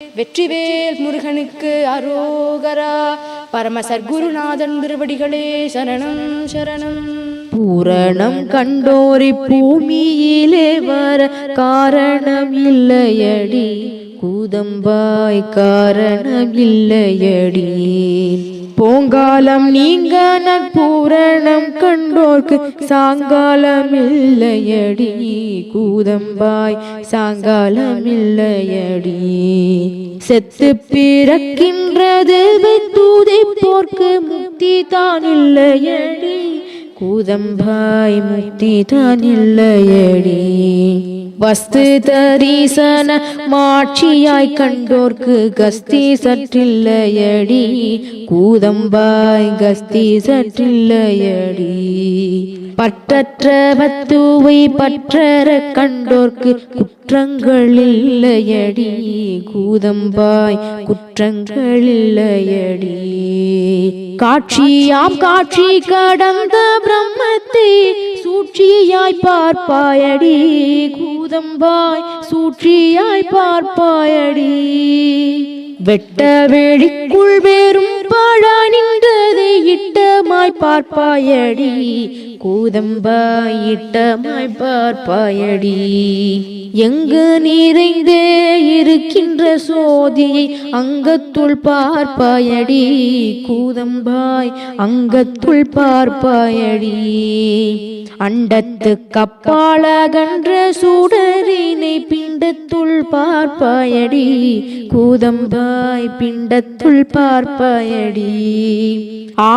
வெற்றிவேல் முருகனுக்கு அரோகரா பரம சர்க்குருநாதன் திருவடிகளே சரணம் சரணம். பூரணம் கண்டோரி பூமியிலே வர காரணம் இல்லையடி கூதம்பாய் காரணம் இல்லையடியே போங்காலம் நீங்க நற்பூரணம் கண்டோர்க்கு சாங்காலம் இல்லையடி கூதம்பாய் சாங்காலம் இல்லையடி செத்து பிறக்கின்றது தூதை போர்க்கு முக்தி தான் இல்லையடி கூதம்பாய் முக்தி தான் இல்லையடி வஸ்து தரிசன மாட்சியாய் கண்டோர்க்கு கஸ்தி சற்றில்லையடி கூதம்பாய் கஸ்தி சற்றில்லையடி பற்றற்ற வத்துவை பற்றற கண்டோர்க்கு குற்றங்கள் இல்லையடி கூதம்பாய் குற்றங்கள் இல்லையடி காட்சியாம் காட்சி கடந்த பிரம்மத்தை சூழ்ச்சியாய் பார்ப்பாயடி கூதம்பாய் சூழ்ச்சியாய் பார்ப்பாயடி. வெட்ட வெளிக்குள் வேறும் பாழா நின்றதை இட்டமாய் பார்ப்பாயடி. கூதம்பாய் இட்டமாய் பார்ப்பாயடி. எங்கு நிறைந்தே இருக்கின்ற சோதியை அங்கத்துள் பார்ப்பாயடி. கூதம்பாய் அங்கத்துள் பார்ப்பாயடி. அண்டத்து கப்பாலகன்ற சூடரினை பிண்டத்துள் பார்ப்பாயடி. கூதம்பாய் பிண்டத்துள் பார்ப்பாயடி.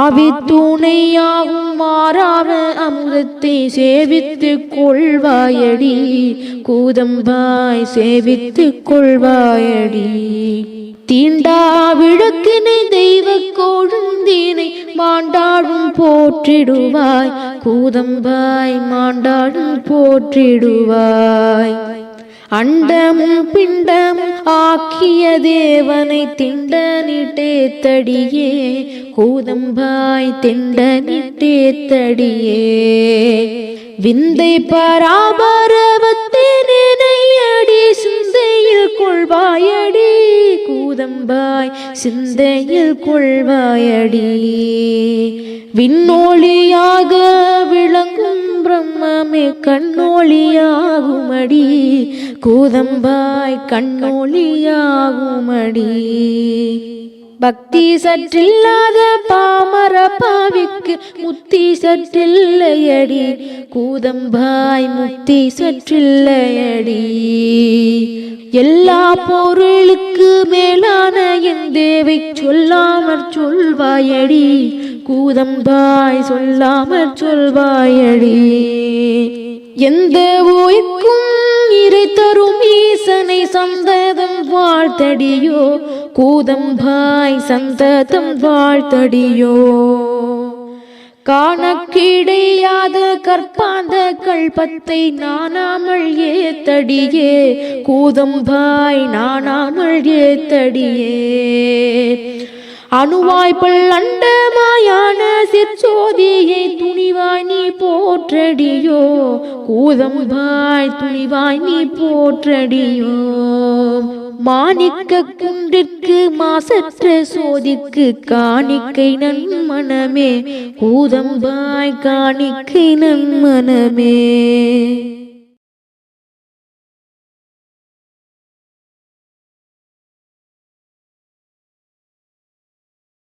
ஆவி துணையாகும் மாறான அமுதத்தை சேவித்துக் கொள்வாயடி. கூதம்பாய் சேவித்துக் கொள்வாயடி. தீண்டா விளக்கினை தெய்வ கொழுந்தினை மாண்டாடும் போற்றிடுவாய். கூதம்பாய் மாண்டாடும் போற்றிடுவாய். அண்டமும் பிண்டமும் ஆக்கிய தேவனை திண்டனிட்டே தடியே கூதம்பாய் திண்டனிட்டே தடியே. விந்தை பராபரவத்தினையடி சிந்தையில் கொள்வாயடி கூதம்பாய் சிந்தையில் கொள்வாயடி. விண்ணோழியாக விளங்கும் பிரம்மமே கண்ணோழியாகுமடி கூதம்பாய் கண்ணோழியாகுமடி பக்தி சற்றில்லாத பாமர பாவிக்கு முத்தி சற்றில்லையடி. கூதம்பாய் முத்தி சற்றில்லையடி. எல்லா பொருளுக்கு மேலான என் தேவை சொல்லாமற் சொல்வாயடி. கூதம்பாய் சொல்லாமற் சொல்வாயடி. எந்த உயிர்க்கும் இறை தரும் ஈசனை சந்தத வாழ்த்தடியோ? கூதம்பாய் சந்ததம் வாழ்த்தடியோ? காணக்கிடையாத கற்பாந்த கல்பத்தை நானாமல் ஏத்தடியே? கூதம்பாய் நானாமல் ஏத்தடியே? அணுவாய்ப்பல் அண்டமாயான சிற்சோதியை துணிவாய் நீ போற்றடியோ? கூதம்பாய் துணிவாய் நீ போற்றடியோ? மாணிக்க குன்றிற்கு மாசற்ற சோதிக்கு காணிக்கை நன்மனமே கூதம்பாய் காணிக்கை நன்மனமே.